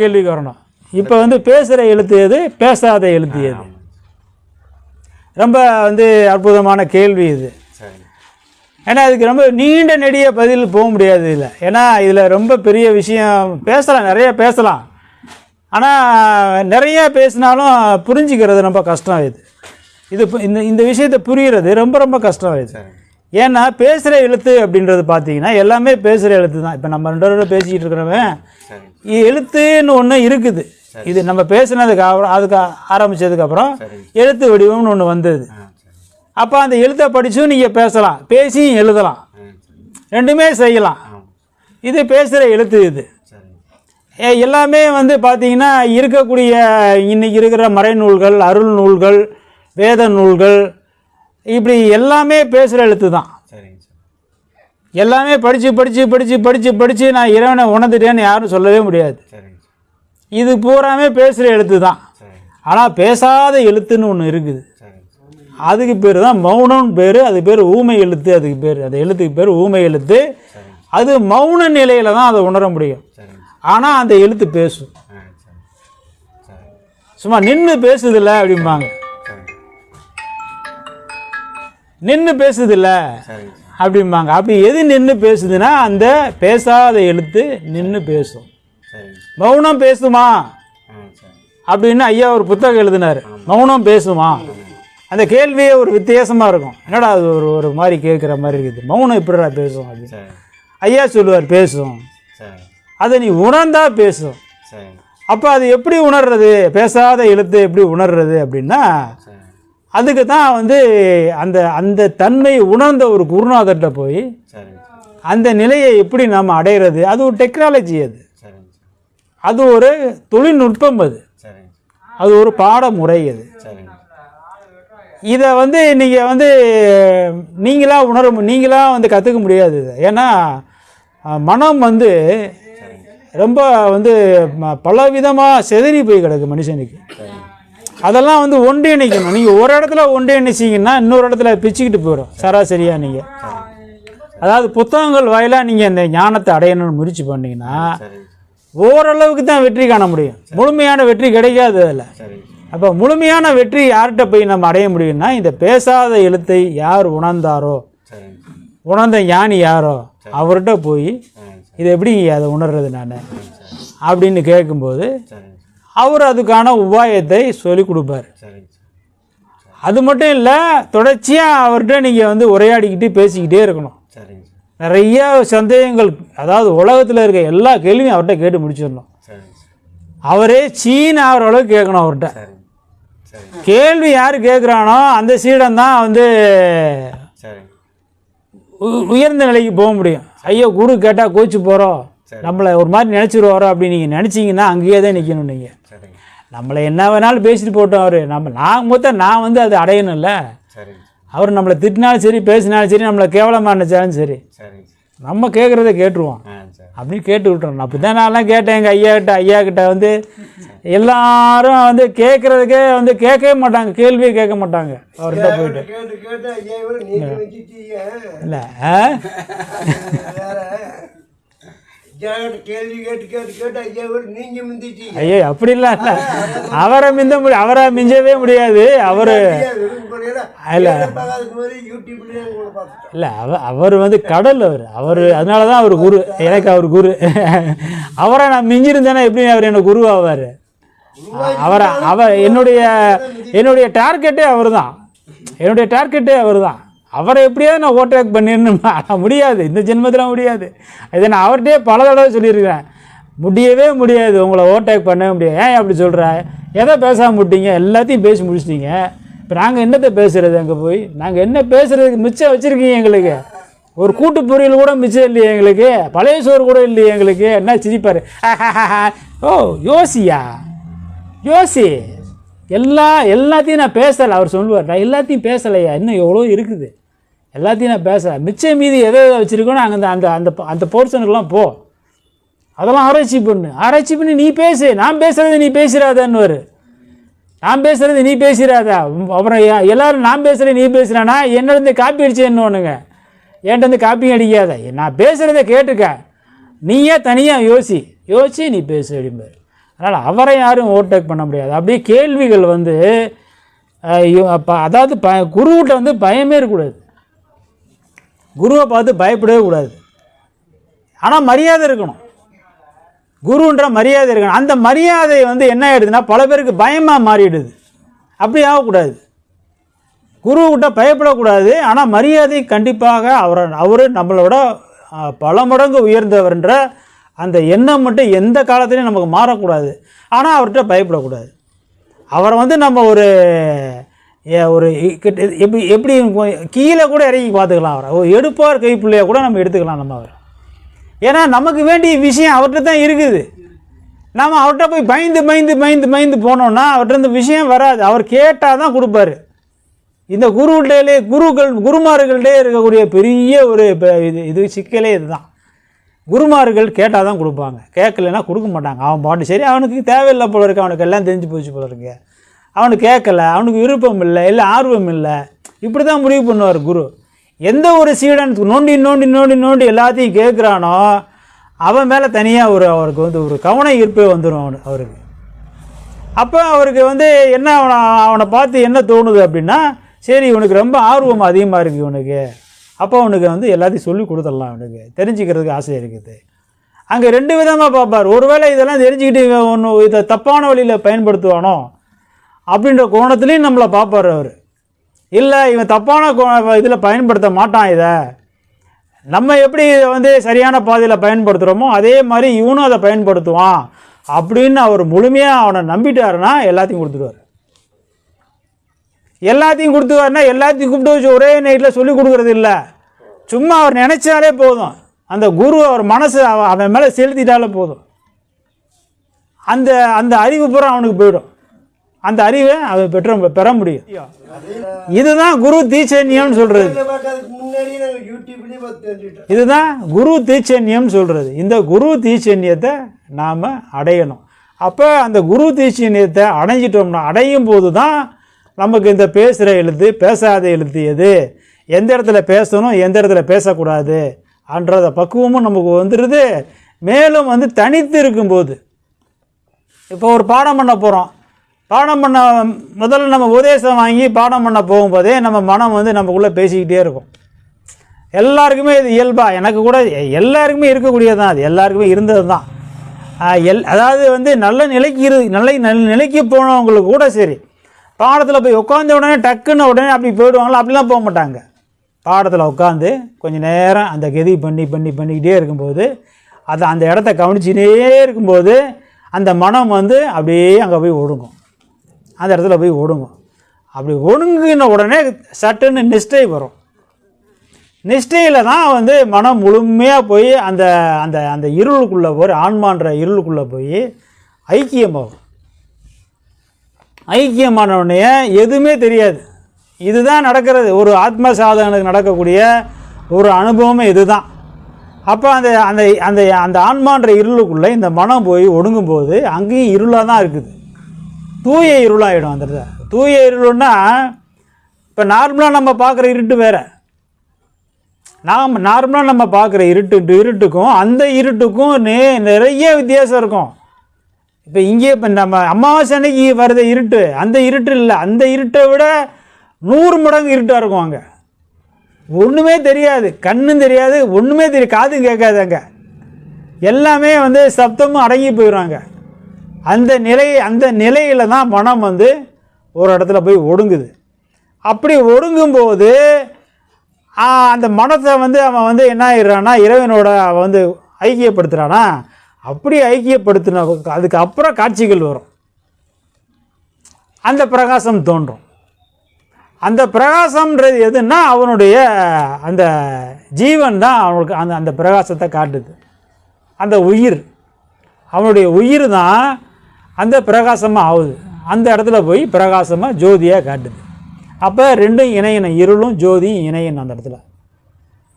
கேள்விக்கு வரணும் இப்போ வந்து பேசுகிற எழுத்து எது பேசாத எழுத்து எது ரொம்ப வந்து அற்புதமான கேள்வி இது. ஏன்னா இதுக்கு ரொம்ப நீண்ட நெடிய பதில் போக முடியாது இதில். ஏன்னா இதில் ரொம்ப பெரிய விஷயம் பேசலாம் நிறைய பேசலாம். ஆனால் நிறைய பேசினாலும் புரிஞ்சுக்கிறது ரொம்ப கஷ்டம் இது. இது இந்த இந்த விஷயத்தை புரிகிறது ரொம்ப ரொம்ப கஷ்டம் இது. ஏன்னா பேசுகிற எழுத்து அப்படின்றது பார்த்தீங்கன்னா எல்லாமே பேசுகிற எழுத்து தான். இப்போ நம்ம ரெண்டு பேரும் பேசிக்கிட்டு இருக்கிறவன் எழுத்துன்னு ஒன்று இருக்குது. இது நம்ம பேசுனதுக்கு அப்புறம் அதுக்கு ஆரம்பித்ததுக்கப்புறம் எழுத்து வடிவம்னு ஒன்று வந்தது. அப்போ அந்த எழுத்தை படிச்சும் நீங்கள் பேசலாம். பேசியும் எழுதலாம். ரெண்டுமே செய்யலாம். இது பேசுகிற எழுத்து இது. எல்லாமே வந்து பார்த்தீங்கன்னா இருக்கக்கூடிய இன்னைக்கு இருக்கிற மறைநூல்கள் அருள் நூல்கள் வேத நூல்கள் இப்படி எல்லாமே பேசுகிற எழுத்து தான். எல்லாமே படித்து படித்து படித்து படித்து படித்து நான் இறைவனை உணர்ந்துட்டேன்னு யாரும் சொல்லவே முடியாது. இது பூராமே பேசுகிற எழுத்து தான். ஆனால் பேசாத எழுத்துன்னு ஒன்று இருக்குது. அதுக்கு பேர் தான் மௌனம்னு பேர் அது பேர் ஊமை எழுத்து அதுக்கு பேர் அந்த எழுத்துக்கு பேர் ஊமை எழுத்து. அது மௌன நிலையில் தான் அதை உணர முடியும். ஆனால் அந்த எழுத்து பேசும். சும்மா நின்று பேசுதில்ல அப்படிம்பாங்க. நின்று பேசுதில்ல? அப்படிம்பாங்க. அப்படி எது நின்று பேசுதுன்னா அந்த பேசாத எழுத்து நின்று பேசும். மௌனம் பேசுமா? அப்படின்னு ஐயா ஒரு புத்தகம் எழுதினார். மௌனம் பேசுமா? அந்த கேள்வியே ஒரு வித்தியாசமாக இருக்கும். என்னடா அது ஒரு ஒரு மாதிரி கேட்குற மாதிரி இருக்குது? மௌனம் எப்படிடா பேசும் அப்படின்னு. ஐயா சொல்லுவார் பேசும். அதை நீ உணர்ந்தா பேசும். அப்போ அது எப்படி உணர்றது? பேசாத எழுத்து எப்படி உணர்றது அப்படின்னா அதுக்கு தான் வந்து அந்த அந்த தன்மை உணர்ந்த ஒரு குருநாதர்கிட்ட போய் அந்த நிலையை எப்படி நாம் அடையிறது? அது ஒரு டெக்னாலஜி அது. அது ஒரு தொழில்நுட்பம் அது. அது ஒரு பாடமுறை அது. இதை வந்து நீங்கள் வந்து நீங்களா உணர மு- நீங்களா வந்து கற்றுக்க முடியாது இதை. ஏன்னா மனம் வந்து ரொம்ப வந்து பலவிதமாக செதறி போய் கிடக்கு மனுஷனுக்கு. அதெல்லாம் வந்து ஒன்றிணைக்கணும். நீங்கள் ஒரு இடத்துல ஒன்றிணைச்சிங்கன்னா இன்னொரு இடத்துல பிச்சுக்கிட்டு போயிடும். சராசரியாக நீங்கள் அதாவது புத்தகங்கள் வாயிலாக நீங்கள் இந்த ஞானத்தை அடையணும்னு முயற்சி பண்ணீங்கன்னா ஓரளவுக்கு தான் வெற்றி காண முடியும். முழுமையான வெற்றி கிடைக்காது அதில். அப்போ முழுமையான வெற்றி யார்கிட்ட போய் நம்ம அடைய முடியும்னா இந்த பேசாத எழுத்தை யார் உணர்ந்தாரோ உணர்ந்த ஞானி யாரோ அவர்கிட்ட போய் இதை எப்படி அதை உணர்றது நான்? அப்படின்னு கேட்கும்போது அவர் அதுக்கான உபாயத்தை சொல்லி கொடுப்பார். அது மட்டும் இல்லை தொடர்ச்சியாக அவர்கிட்ட நீங்கள் வந்து உரையாடிக்கிட்டு பேசிக்கிட்டே இருக்கணும். நிறைய சந்தேகங்கள் அதாவது உலகத்தில் இருக்க எல்லா கேள்வியும் அவர்கிட்ட கேட்டு முடிச்சிடணும். அவரே சீன் ஆகிற அளவுக்கு கேட்கணும் அவர்கிட்ட. கேள்வி யார் கேட்குறானோ அந்த சீடன் தான் வந்து உயர்ந்த நிலைக்கு போக முடியும். ஐயோ குரு கேட்டால் கோச்சு போகிறோம் நம்மளை ஒரு மாதிரி நினச்சிருவாரோ அப்படின்னு நீங்கள் நினச்சிங்கன்னா அங்கேயே தான் நிற்கணும் நீங்கள் நம்மளை என்ன வேணாலும் பேசிட்டு போட்டோம் அவர். நம்ம நான் மொத்தம் நான் வந்து அதை அடையணும்ல. அவர் நம்மளை திட்டினாலும் சரி பேசினாலும் சரி நம்மளை கேவலமாக நினச்சாலும் சரி. நம்ம கேட்குறத கேட்டுருவோம். அப்படின்னு கேட்டு விட்டுறோம் அப்படி தான் நான்லாம் கேட்டேன் எங்கள் ஐயா கிட்ட ஐயா கிட்ட வந்து எல்லாரும் வந்து கேட்குறதுக்கே வந்து கேட்கவே மாட்டாங்க கேள்வியே கேட்க மாட்டாங்க. அவர்கிட்ட போயிட்டு. இல்லை. கேள்வி கேட்டு கேட்டு கேட்டு ஐயா இவரு நீங்க மிந்திட்டீங்க. ஐயோ அப்படிலாம் இல்லை. அவரை மிந்த முடி அவரை மிஞ்சவே முடியாது. அவர் இல்ல. இல்லை அவ அவர் வந்து கடல் அவர். அவர் அதனால தான் அவர் குரு. எனக்கு அவர் குரு. அவரை நான் மிஞ்சிருந்தேன்னா எப்படி அவர் எனக்கு குரு ஆவார்? அவரை அவர் என்னுடைய என்னுடைய டார்கெட்டே அவர் தான் என்னுடைய டார்கெட்டே அவர் தான் அவரை எப்படியாவது நான் ஓவர்டேக் பண்ணிடணுமா. முடியாது. இந்த ஜென்மத்தில் முடியாது. இதை நான் அவர்கிட்டே பல தடவை சொல்லியிருக்கிறேன். முடியவே முடியாது. உங்களை ஓவர்டேக் பண்ணவே முடியாது. ஏன் அப்படி சொல்கிற எதை பேசாமல் விட்டீங்க? எல்லாத்தையும் பேசி முடிச்சிட்டீங்க. இப்போ நாங்கள் என்னத்தை பேசுகிறது அங்கே போய்? நாங்கள் என்ன பேசுகிறதுக்கு மிச்சம் வச்சுருக்கீங்க எங்களுக்கு? ஒரு கூட்டு பொரியல் கூட மிச்சம் இல்லையே எங்களுக்கு. பழைய சோறு கூட இல்லையே எங்களுக்கு. என்ன சிரிப்பார்? ஓ யோசியா? யோசி. எல்லா எல்லாத்தையும் நான் பேசலை. அவர் சொல்லுவார். நான் எல்லாத்தையும் பேசலையா? இன்னும் எவ்வளோ இருக்குது. எல்லாத்தையும் நான் பேச மிச்சம் மீதி எதை எதை வச்சுருக்கோன்னு அங்கே அந்த அந்த அந்த அந்த போர்ஷனுக்கெல்லாம் போ. அதெல்லாம் ஆராய்ச்சி பண்ணு. ஆராய்ச்சி பண்ணி நீ பேசு. நான் பேசுகிறது நீ பேசுறாதன்னு நான் பேசுகிறது நீ பேசுகிறாத அப்புறம் எல்லோரும் நான் பேசுகிறேன் நீ பேசுகிறானா என்னிருந்து காப்பி அடிச்சு என்ன ஒன்றுங்க என்கிட்ட இருந்து காப்பி அடிக்காத. நான் பேசுகிறத கேட்டுக்க. நீயே தனியாக யோசி. யோசிச்சு நீ பேசு அப்படிம்பாரு. அதனால் அவரை யாரும் ஓவர்டேக் பண்ண முடியாது. அப்படியே கேள்விகள் வந்து அதாவது ப குருவிட்ட வந்து பயமே இருக்கக்கூடாது. குருவை பார்த்து பயப்படவே கூடாது. ஆனால் மரியாதை இருக்கணும். குருன்ற மரியாதை இருக்கணும். அந்த மரியாதை வந்து என்ன ஆகிடுதுன்னா பல பேருக்கு பயமாக மாறிடுது. அப்படி ஆகக்கூடாது. குருக்கிட்ட பயப்படக்கூடாது. ஆனால் மரியாதை கண்டிப்பாக அவரை அவர் நம்மளோட பல மடங்கு உயர்ந்தவர்ன்ற அந்த எண்ணம் மட்டும் எந்த காலத்துலையும் நமக்கு மாறக்கூடாது. ஆனால் அவர்கிட்ட பயப்படக்கூடாது. அவரை வந்து நம்ம ஒரு ஒரு கிட்ட- எப்படி எப்படி கீழே கூட இறங்கி பார்த்துக்கலாம் அவரை. ஒரு எடுப்பார் கைப்பிள்ளையை கூட நம்ம எடுத்துக்கலாம் நம்ம அவரை. ஏன்னா நமக்கு வேண்டிய விஷயம் அவர்கிட்ட தான் இருக்குது. நாம் அவர்கிட்ட போய் பயந்து பயந்து பயந்து பயந்து போனோம்னா அவர்கிட்ட இந்த விஷயம் வராது. அவர் கேட்டால் தான் கொடுப்பாரு. இந்த குருவிலே குருக்கள் குருமார்கள்டே இருக்கக்கூடிய பெரிய ஒரு இது இது சிக்கலே இதுதான். குருமார்கள் கேட்டால் தான் கொடுப்பாங்க. கேட்கலைன்னா கொடுக்க மாட்டாங்க. அவன் பாட்டு சரி அவனுக்கு தேவையில்லை போல இருக்கு அவனுக்கு எல்லாம் தெரிஞ்சு போச்சு போல இருக்கு. அவனு கேட்கல அவனுக்கு விருப்பம் இல்லை இல்லை ஆர்வம் இல்லை. இப்படி தான் முடிவு பண்ணுவார் குரு. எந்த ஒரு சீடன் நோண்டி நோண்டி நோண்டி நோண்டி எல்லாத்தையும் கேட்குறானோ அவன் மேலே தனியாக ஒரு அவருக்கு வந்து ஒரு கவனம் ஈர்ப்பே வந்துடும் அவனு அவருக்கு. அப்போ அவருக்கு வந்து என்ன அவனை அவனை பார்த்து என்ன தோணுது அப்படின்னா சரி இவனுக்கு ரொம்ப ஆர்வம் அதிகமாக இருக்குது இவனுக்கு. அப்போ அவனுக்கு வந்து எல்லாத்தையும் சொல்லி கொடுத்துடலாம் அவனுக்கு. தெரிஞ்சுக்கிறதுக்கு ஆசை இருக்குது. அங்கே ரெண்டு விதமாக பார்ப்பார். ஒருவேளை இதெல்லாம் தெரிஞ்சுக்கிட்டு ஒன்று இதை தப்பான வழியில் பயன்படுத்துவானோ அப்படின்ற கோணத்துலேயும் நம்மளை பார்ப்பார் அவர். இல்லை இவன் தப்பான கோ இதில் பயன்படுத்த மாட்டான் இதை. நம்ம எப்படி இதை வந்து சரியான பாதையில் பயன்படுத்துகிறோமோ அதே மாதிரி இவனும் அதை பயன்படுத்துவான் அப்படின்னு அவர் முழுமையாக அவனை நம்பிட்டாருன்னா எல்லாத்தையும் கொடுத்துருவார் எல்லாத்தையும் கொடுத்துருவாருன்னா எல்லாத்தையும் கூப்பிட்டு வச்சு ஒரே நைட்டில் சொல்லி கொடுக்கறது இல்லை. சும்மா அவர் நினச்சாலே போதும். அந்த குரு அவர் மனசு அவன் அவன் மேலே செலுத்திட்டாலே போதும். அந்த அந்த அறிவு பூரா அவனுக்கு போயிடும். அந்த அறிவை அதை பெற்ற பெற முடியும். இதுதான் குரு தீச்சன்யம்னு சொல்கிறது இதுதான் குரு தீச்சன்யம் சொல்கிறது இந்த குரு தீச்சன்யத்தை நாம் அடையணும். அப்போ அந்த குரு தீச்சன்யத்தை அடைஞ்சிட்டோம்னா அடையும் போது தான் நமக்கு இந்த பேசுகிற எழுத்து பேசாத எழுத்து எது? எந்த இடத்துல பேசணும் எந்த இடத்துல பேசக்கூடாது? அன்றத பக்குவமும் நமக்கு வந்துடுது மேலும் வந்து தனித்து இருக்கும்போது. இப்போ ஒரு பாடம் பண்ண போகிறோம் பாடம் பண்ண முதல்ல நம்ம உபதேசம் வாங்கி பாடம் பண்ண போகும்போதே நம்ம மனம் வந்து நமக்குள்ளே பேசிக்கிட்டே இருக்கும். எல்லாருக்குமே இது இயல்பாக எனக்கு கூட எல்லாருக்குமே இருக்கக்கூடியது தான் அது எல்லாருக்குமே இருந்தது தான் எல் அதாவது வந்து நல்ல நிலைக்கு இரு நல்ல நல்ல நிலைக்கு போனவங்களுக்கு கூட சரி. பாடத்தில் போய் உட்காந்த உடனே டக்குன்னு உடனே அப்படி போயிடுவாங்களா? அப்படிலாம் போக மாட்டாங்க. பாடத்தில் உட்காந்து கொஞ்சம் நேரம் அந்த கெதி பண்ணி பண்ணி பண்ணிக்கிட்டே இருக்கும்போது அதை அந்த இடத்த கவனிச்சுட்டே இருக்கும்போது அந்த மனம் வந்து அப்படியே அங்கே போய் ஒடுங்கும். அந்த இடத்துல போய் ஒடுங்கும். அப்படி ஒடுங்கின உடனே சட்டுன்னு நிஷ்டை வரும். நிஷ்டையில் தான் வந்து மனம் முழுமையாக போய் அந்த அந்த அந்த இருளுக்குள்ளே போய் ஆன்மான்ற இருளுக்குள்ளே போய் ஐக்கியமாகும் ஐக்கியமான உடனே எதுவுமே தெரியாது. இதுதான் நடக்கிறது. ஒரு ஆத்ம சாதகனுக்கு நடக்கக்கூடிய ஒரு அனுபவமே இதுதான். அப்போ அந்த அந்த அந்த அந்த ஆன்மான்ற இருளுக்குள்ளே இந்த மனம் போய் ஒடுங்கும்போது அங்கேயும் இருளாக தான் இருக்குது. தூய இருளாகிடும் அந்த இடத்துல தூய இருளுன்னா இப்போ நார்மலாக நம்ம பார்க்குற இருட்டு வேறு. நாம் நார்மலாக நம்ம பார்க்குற இருட்டு இருட்டுக்கும் அந்த இருட்டுக்கும் நே நிறைய வித்தியாசம் இருக்கும். இப்போ இங்கே இப்போ நம்ம அமாவாசை அன்னைக்கு வருது இருட்டு அந்த இருட்டு இல்லை. அந்த இருட்டை விட நூறு மடங்கு இருட்டாக இருக்கும் அங்கே. ஒன்றுமே தெரியாது கண்ணும் தெரியாது ஒன்றுமே தெரியாது காதும் கேட்காது அங்கே. எல்லாமே வந்து சப்தமும் அடங்கி போயிடுறாங்க அந்த நிலை அந்த நிலையில் தான் மனம் வந்து ஒரு இடத்துல போய் ஒடுங்குது. அப்படி ஒடுங்கும்போது அந்த மனத்தை வந்து அவன் வந்து என்ன ஆயிடுறான்னா இறைவனோட அவன் வந்து ஐக்கியப்படுத்துகிறானா அப்படி ஐக்கியப்படுத்தின அதுக்கு அப்புறம் காட்சிகள் வரும். அந்த பிரகாசம் தோன்றும். அந்த பிரகாசம்ன்றது எதுன்னா அவனுடைய அந்த ஜீவன் தான் அவனுக்கு அந்த அந்த பிரகாசத்தை காட்டுது. அந்த உயிர். அவனுடைய உயிர் தான் அந்த பிரகாசமாக ஆகுது அந்த இடத்துல போய் பிரகாசமாக ஜோதியாக காட்டுது. அப்போ ரெண்டும் இணையணும் இருளும் ஜோதியும் இணையணும் அந்த இடத்துல.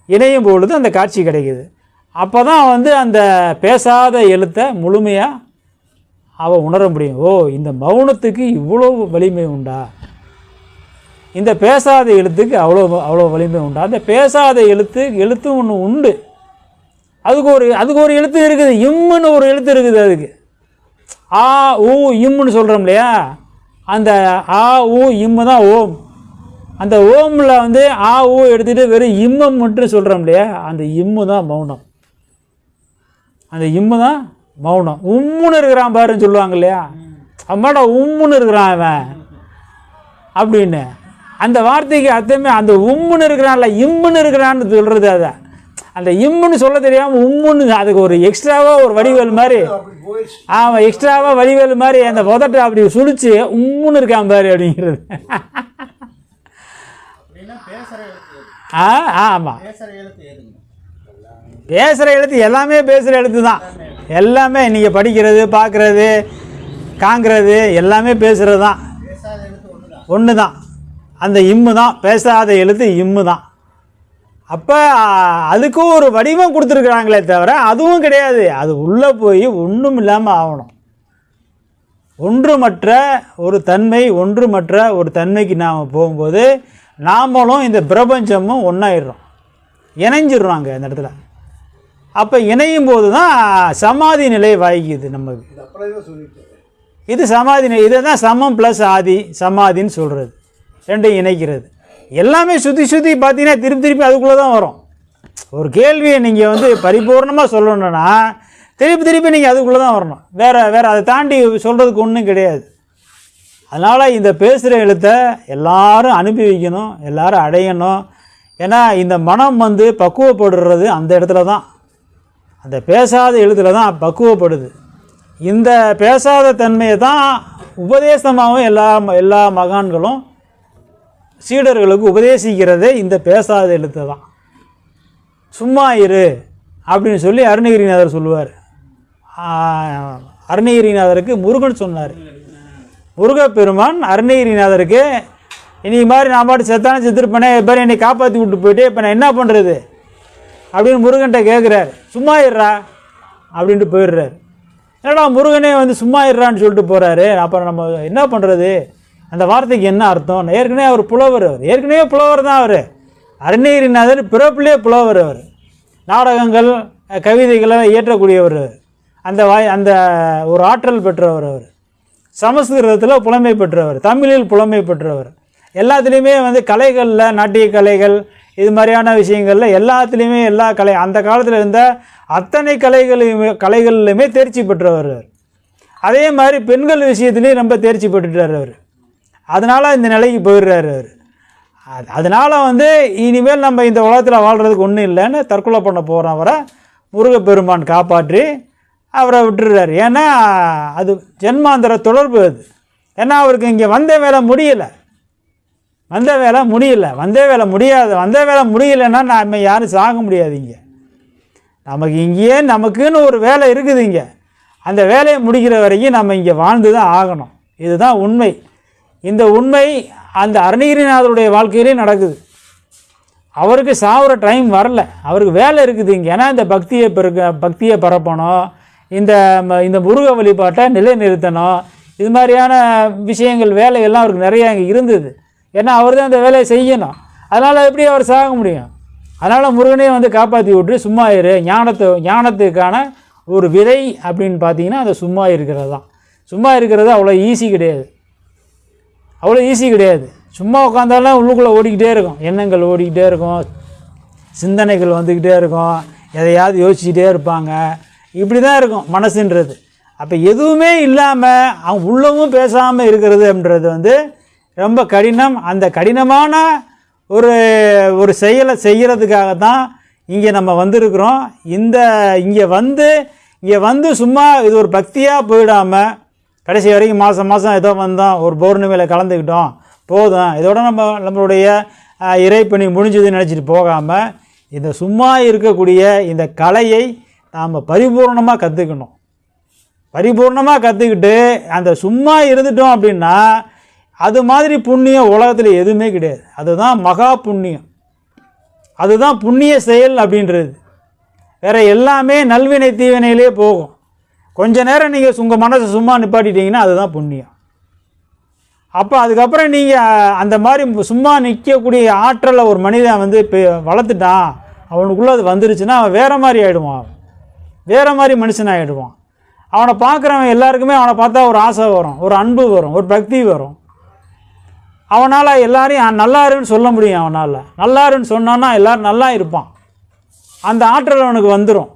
இணையும் பொழுது அந்த காட்சி கிடைக்குது. அப்போ தான் வந்து அந்த பேசாத எழுத்தை முழுமையாக அவள் உணர முடியும். ஓ இந்த மௌனத்துக்கு இவ்வளோ வலிமை உண்டா? இந்த பேசாத எழுத்துக்கு அவ்வளோ அவ்வளோ வலிமை உண்டா? அந்த பேசாத எழுத்து எழுத்து ஒன்று உண்டு. அதுக்கு ஒரு அதுக்கு ஒரு எழுத்து இருக்குது. இம்முன்னு ஒரு எழுத்து இருக்குது அதுக்கு. ஆ ஊ இம்முன்னு சொல்கிறோம் இல்லையா அந்த ஆ ஊ இம்மு தான் ஓம். அந்த ஓமில் வந்து ஆ ஊ எடுத்துகிட்டு வெறும் இம்மம் மட்டும் சொல்கிறோம் இல்லையா அந்த இம்மு தான் மௌனம். அந்த இம்மு தான் மௌனம். உம்முன்னு இருக்கிறான் பாருன்னு சொல்லுவாங்க இல்லையா அம்மாடா உம்முன்னு இருக்கிறான் அவன். அப்படின்னு. அந்த வார்த்தைக்கு அர்த்தமே அந்த உம்முன்னு இருக்கிறான்ல இம்முன்னு இருக்கிறான்னு சொல்கிறது அதை அந்த இம்முன்னு சொல்ல தெரியாமல் உம்முன்னு அதுக்கு ஒரு எக்ஸ்ட்ராவாக ஒரு வடிவேல் மாதிரி. ஆமாம் எக்ஸ்ட்ராவாக வடிவேல் மாதிரி அந்த உதட்டை அப்படி சுழிச்சு உம்முன்னு இருக்கான் பாரு அப்படிங்கிறது? ஆ ஆமாம் பேசுகிற எழுத்து எல்லாமே பேசுகிற எழுத்து தான். எல்லாமே நீங்கள் படிக்கிறது பார்க்குறது காங்கிறது எல்லாமே பேசுகிறது தான். ஒன்று தான் அந்த இம்மு தான் பேசாத எழுத்து இம்மு தான் அப்போ அதுக்கும் ஒரு வடிவம் கொடுத்துருக்குறாங்களே தவிர அதுவும் கிடையாது. அது உள்ளே போய் ஒன்றும் இல்லாமல் ஆகணும். ஒன்றுமற்ற ஒரு தன்மை ஒன்றுமற்ற ஒரு தன்மைக்கு நாம் போகும்போது நாமளும் இந்த பிரபஞ்சமும் ஒன்றாயிடுறோம் இணைஞ்சிடுறோம் அங்கே அந்த இடத்துல. அப்போ இணையும் போது தான் சமாதி நிலை வாய்க்குது நமக்கு இது சமாதி நிலை இதை தான் சமம் ப்ளஸ் ஆதி சமாதின்னு சொல்கிறது ரெண்டையும் இணைக்கிறது. எல்லாமே சுற்றி சுற்றி பார்த்தீங்கன்னா திருப்பி திருப்பி அதுக்குள்ளே தான் வரும். ஒரு கேள்வியை நீங்கள் வந்து பரிபூர்ணமாக சொல்லணுன்னா திருப்பி திருப்பி நீங்கள் அதுக்குள்ளே தான் வரணும். வேறு வேறு அதை தாண்டி சொல்கிறதுக்கு ஒன்றும் கிடையாது. அதனால் இந்த பேசுகிற எழுத்தை எல்லாரும் அனுப்பி வைக்கணும் எல்லாரும் அடையணும். ஏன்னா இந்த மனம் வந்து பக்குவப்படுறது அந்த இடத்துல தான் அந்த பேசாத எழுத்துல தான் பக்குவப்படுது. இந்த பேசாத தன்மையை தான் உபதேசமாகவும் எல்லா எல்லா மகான்களும் சீடர்களுக்கு உபதேசிக்கிறதே இந்த பேசாத எழுத்தை தான். சும்மா இரு அப்படின்னு சொல்லி அருணகிரிநாதர் சொல்லுவார். அருணகிரிநாதருக்கு முருகன் சொன்னார். முருகப்பெருமான் அருணகிரிநாதருக்கு இனி மாதிரி நான் பாட்டு செத்தானே செத்துருப்பேனே இப்போ என்னை காப்பாற்றி விட்டு போயிட்டு இப்போ நான் என்ன பண்ணுறது அப்படின்னு முருகன்ட்ட கேட்குறாரு சும்மா இருறா அப்படின்ட்டு போயிடுறாரு. என்னடா முருகனே வந்து சும்மா இருறான்னு சொல்லிட்டு போகிறாரு அப்புறம் நம்ம என்ன பண்ணுறது அந்த வார்த்தைக்கு என்ன அர்த்தம்? ஏற்கனவே அவர் புலவர் அவர். ஏற்கனவே புலவர் தான் அவர். அருணகிரிநாதர் பிறப்புலேயே புலவர் அவர். நாடகங்கள் கவிதைகளை இயற்றக்கூடியவர் அந்த வாய் அந்த ஒரு ஆற்றல் பெற்றவர் அவர். சமஸ்கிருதத்தில் புலமை பெற்றவர். தமிழில் புலமை பெற்றவர். எல்லாத்துலேயுமே வந்து கலைகளில் நாட்டிய கலைகள் இது மாதிரியான விஷயங்களில் எல்லாத்துலேயுமே எல்லா கலை அந்த காலத்தில் இருந்த அத்தனை கலைகளையுமே கலைகள்லையுமே தேர்ச்சி பெற்றவர் அவர். அதே மாதிரி பெண்கள் விஷயத்துலேயும் ரொம்ப தேர்ச்சி பெற்றுட்டார் அவர். அதனால் இந்த நிலைக்கு போயிடுறாரு அவர். அது அதனால் வந்து இனிமேல் நம்ம இந்த உலகத்தில் வாழ்கிறதுக்கு ஒன்றும் இல்லைன்னு தற்கொலை பண்ண போகிறவரை முருகப்பெருமான் காப்பாற்றி அவரை விட்டுடுறாரு. ஏன்னா அது ஜென்மாந்திர தொடர்பு அது. ஏன்னா அவருக்கு இங்கே வந்த வேலை முடியலை. வந்த வேலை முடியல. வந்த வேலை முடியாது. வந்த வேலை முடியலைன்னா நம்ம யாரும் சாக முடியாது இங்கே. நமக்கு இங்கேயே நமக்குன்னு ஒரு வேலை இருக்குது இங்கே. அந்த வேலையை முடிக்கிற வரைக்கும் நம்ம இங்கே வாழ்ந்து தான் ஆகணும். இதுதான் உண்மை. இந்த உண்மை அந்த அருணகிரிநாதருடைய வாழ்க்கையிலே நடக்குது. அவருக்கு சாவுற டைம் வரல. அவருக்கு வேலை இருக்குது இங்கே. ஏன்னா இந்த பக்தியை பெருக்க பக்தியை பரப்பணும். இந்த இந்த முருக வழிபாட்டை நிலைநிறுத்தணும். இது மாதிரியான விஷயங்கள் வேலையெல்லாம் அவருக்கு நிறையா இங்கே இருந்தது. ஏன்னா அவர் தான் அந்த வேலையை செய்யணும். அதனால் எப்படி அவர் சாக முடியும்? அதனால் முருகனே வந்து காப்பாற்றி விட்டு சும்மா இரு. ஞானத்தை ஞானத்துக்கான ஒரு விதை அப்படின்னு பார்த்தீங்கன்னா அது சும்மா இருக்கிறது தான். சும்மா இருக்கிறது அவ்வளோ ஈஸி கிடையாது. அவ்வளோ ஈஸி கிடையாது. சும்மா உட்காந்தாலும் உள்ளுக்குள்ளே ஓடிக்கிட்டே இருக்கும். எண்ணங்கள் ஓடிக்கிட்டே இருக்கும். சிந்தனைகள் வந்துக்கிட்டே இருக்கும். எதையாவது யோசிச்சுட்டே இருப்பாங்க. இப்படி தான் இருக்கும் மனசுன்றது. அப்போ எதுவுமே இல்லாமல் அவங்க உள்ளவும் பேசாமல் இருக்கிறது வந்து ரொம்ப கடினம். அந்த கடினமான ஒரு ஒரு செயலை செய்கிறதுக்காக தான் இங்கே நம்ம வந்திருக்கிறோம். இந்த இங்கே வந்து இங்கே வந்து சும்மா இது ஒரு பக்தியாக போயிடாமல் கடைசி வரைக்கும் மாதம் மாதம் ஏதோ வந்தோம் ஒரு பௌர்ணமியில் கலந்துக்கிட்டோம் போதும். இதோட நம்ம நம்மளுடைய இறைப்பணி முடிஞ்சதுன்னு நினச்சிட்டு போகாமல் இந்த சும்மா இருக்கக்கூடிய இந்த கலையை நாம் பரிபூர்ணமாக கற்றுக்கணும் பரிபூர்ணமாக கற்றுக்கிட்டு அந்த சும்மா இருந்துட்டோம் அப்படின்னா அது மாதிரி புண்ணியம் உலகத்தில் எதுவுமே கிடையாது. அதுதான் மகா புண்ணியம். அதுதான் புண்ணிய செயல் அப்படின்றது. வேற எல்லாமே நல்வினை தீவினையிலே போகும். கொஞ்ச நேரம் நீங்கள் உங்கள் மனசை சும்மா நிப்பாட்டிட்டீங்கன்னா அதுதான் புண்ணியம். அப்போ அதுக்கப்புறம் நீங்கள் அந்த மாதிரி சும்மா நிற்கக்கூடிய ஆற்றலை ஒரு மனிதன் வந்து இப்போ வளர்த்துட்டான் அவனுக்குள்ளே அது வந்துருச்சுன்னா அவன் வேறு மாதிரி ஆகிடுவான் வேறு மாதிரி மனுஷன் ஆகிடுவான் அவனை பார்க்குறவன் எல்லாருக்குமே அவனை பார்த்தா ஒரு ஆசை வரும் ஒரு அன்பு வரும் ஒரு பக்தி வரும். அவனால் எல்லாரையும் நல்லாருன்னு சொல்ல முடியும் அவனால். நல்லாருன்னு சொன்னான்னா எல்லோரும் நல்லா இருப்பான். அந்த ஆற்றல் அவனுக்கு வந்துடும்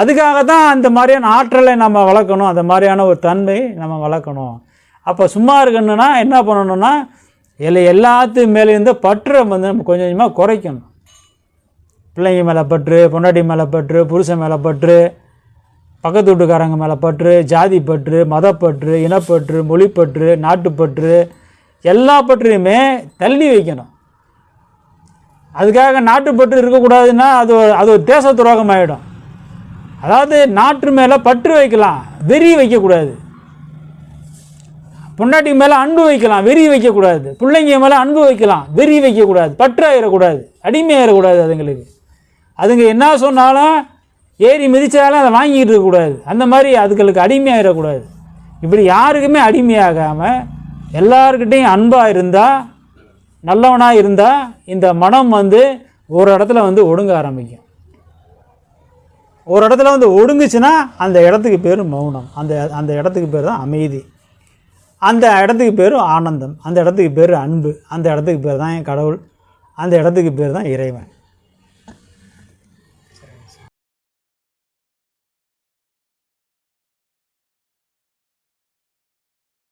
அதுக்காக தான் அந்த மாதிரியான ஆற்றலை நம்ம வளர்க்கணும் அந்த மாதிரியான ஒரு தன்மை நம்ம வளர்க்கணும். அப்போ சும்மா இருக்கணும்னா என்ன பண்ணணும்னா எல்லா எல்லாத்து மேலேருந்து பற்றை வந்து நம்ம கொஞ்சம் கொஞ்சமாக குறைக்கணும். பிள்ளைங்க மேலே பற்று பொண்டாட்டி மேலே பற்று புருஷன் மேலே பற்று பக்கத்து வீட்டுக்காரங்க மேலே பற்று ஜாதி பற்று மதப்பற்று இனப்பற்று மொழிப்பற்று நாட்டுப்பற்று எல்லா பற்றையுமே தள்ளி வைக்கணும். அதுக்காக நாட்டுப்பற்று இருக்கக்கூடாதுன்னா அது அது ஒரு தேச துரோகம் ஆகிடும் அதாவது நாட்டு மேலே பற்று வைக்கலாம் வெறி வைக்கக்கூடாது. பொண்டாட்டி மேலே அன்பு வைக்கலாம் வெறி வைக்கக்கூடாது. பிள்ளைங்க மேலே அன்பு வைக்கலாம் வெறி வைக்கக்கூடாது. பற்று ஆயிடக்கூடாது அடிமையாயிடக்கூடாது அதுங்களுக்கு. அதுங்க என்ன சொன்னாலும் ஏறி மிதித்தாலும் அதை வாங்கிட்டு இருக்கக்கூடாது. அந்த மாதிரி அதுகளுக்கு அடிமையாயிடக்கூடாது இப்படி யாருக்குமே அடிமையாகாமல் எல்லாருக்கிட்டையும் அன்பாக இருந்தால் நல்லவனாக இருந்தால் இந்த மனம் வந்து ஒரு இடத்துல வந்து ஒடுங்க ஆரம்பிக்கும். ஒரு இடத்துல வந்து ஒடுங்குச்சுன்னா அந்த இடத்துக்கு பேர் மௌனம். அந்த அந்த இடத்துக்கு பேர் தான் அமைதி. அந்த இடத்துக்கு பேர் ஆனந்தம். அந்த இடத்துக்கு பேர் அன்பு. அந்த இடத்துக்கு பேர் தான் என் கடவுள். அந்த இடத்துக்கு பேர் தான் இறைவன்.